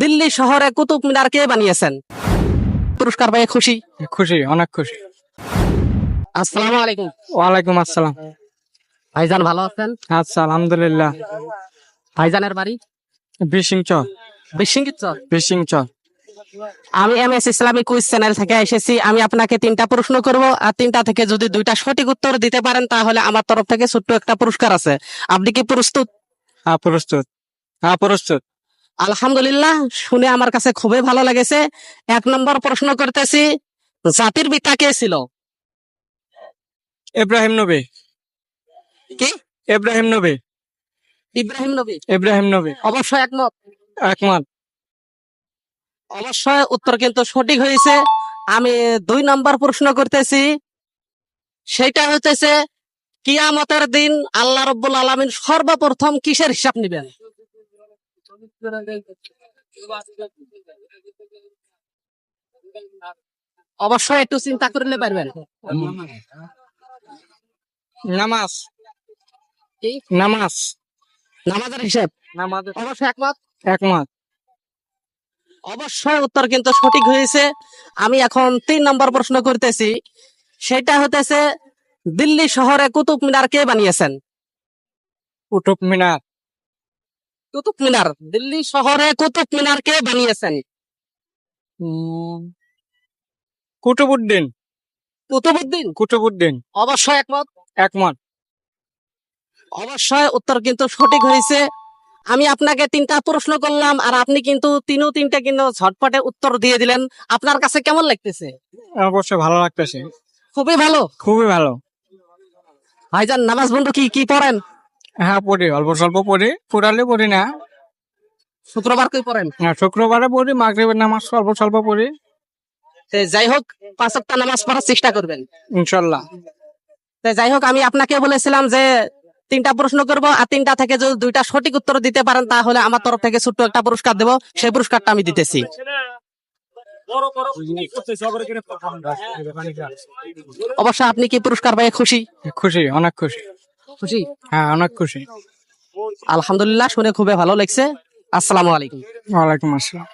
দিল্লি শহরে কুতুব মিনার কে বানিয়েছেন? পুরস্কার পেয়ে খুশি? খুশি অনেক খুশি। আসসালামু আলাইকুম। ওয়ালাইকুম আসসালাম। ভাইজান ভালো আছেন? আচ্ছা আলহামদুলিল্লাহ। ভাইজানের বাড়ি? বিশিং চর বিশিঙ্গিত চর। বিশিং চর আমি M S Islamic quiz channel থেকে এসেছি। আমি আপনাকে তিনটা প্রশ্ন করব। আর তিনটা থেকে যদি দুইটা সঠিক উত্তর দিতে পারেন তাহলে আমার তরফ থেকে ছোট্ট একটা পুরস্কার আছে। আপনি কি প্রস্তুত? হ্যাঁ প্রস্তুত। হ্যাঁ প্রস্তুত। আলহামদুলিল্লাহ শুনে আমার কাছে খুবই ভালো লেগেছে। এক নম্বর প্রশ্ন করতেছি জাতির পিতা কে ছিল? ইব্রাহিম নবী। কি? ইব্রাহিম নবী। ইব্রাহিম নবী। ইব্রাহিম নবী। অবশ্যই একমত। একমত। অবশ্যই উত্তর কিন্তু সঠিক হয়েছে। আমি দুই নম্বর প্রশ্ন করতেছি সেটা হতেছে কিয়ামতের দিন আল্লাহ রব্বুল আলমিন সর্বপ্রথম কিসের হিসাব নেবেন? অবশ্যই একটু চিন্তা করলে পারবেন। নামাজ। কি? নামাজ। নামাজের হিসাব। নামাজ অবশ্যই একমত? একমত। অবশ্যই উত্তর কিন্তু সঠিক হয়েছে। আমি এখন তিন নম্বর প্রশ্ন করতেছি। সেটা হতেছে দিল্লি শহরে কুতুব মিনার কে বানিয়েছেন? কুতুব মিনার। কুতুব মিনার দিল্লি শহরে কুতুব মিনার কে বানিয়েছেন কুতুবুদ্দিন কুতুবুদ্দিন কুতুবুদ্দিন অবশ্যই একমত। একমত। অবশ্যই উত্তর কিন্তু সঠিক হয়েছে। আমি আপনাকে তিনটা প্রশ্ন করলাম আর আপনি কিন্তু তিনও তিনটা কিন্তু ঝটপটে উত্তর দিয়ে দিলেন। আপনার কাছে কেমন লাগতেছে? অবশ্যই ভালো লাগতেছে। খুবই ভালো। খুবই ভালো। ভাইজান নামাজ বন্ধু কি কি পড়েন? হ্যাঁ পড়ি অল্প স্বল্প পড়ি। পুরালে পড়ি না। শুক্রবার কি পড়েন? হ্যাঁ, শুক্রবারে পড়ি মাগরিবের নামাজ অল্প স্বল্প পড়ি। যাই হোক পাঁচ একটা নামাজ পড়ার চেষ্টা করবেন। ইনশাল্লাহ। যাই হোক আমি আপনাকে বলেছিলাম যে তিনটা প্রশ্ন করব আর তিনটা থেকে যদি দুইটা সঠিক উত্তর দিতে পারেন তাহলে আমার তরফ থেকে ছোট্ট একটা পুরস্কার দেব। সেই পুরস্কারটা আমি দিতেছি। অবশ্য আপনি কি পুরস্কার পেয়ে খুশি? খুশি অনেক খুশি। খুশি? হ্যাঁ অনেক খুশি। আলহামদুলিল্লাহ শুনে খুবই ভালো লাগছে। আসসালামু আলাইকুম। ওয়ালাইকুম আসসালাম।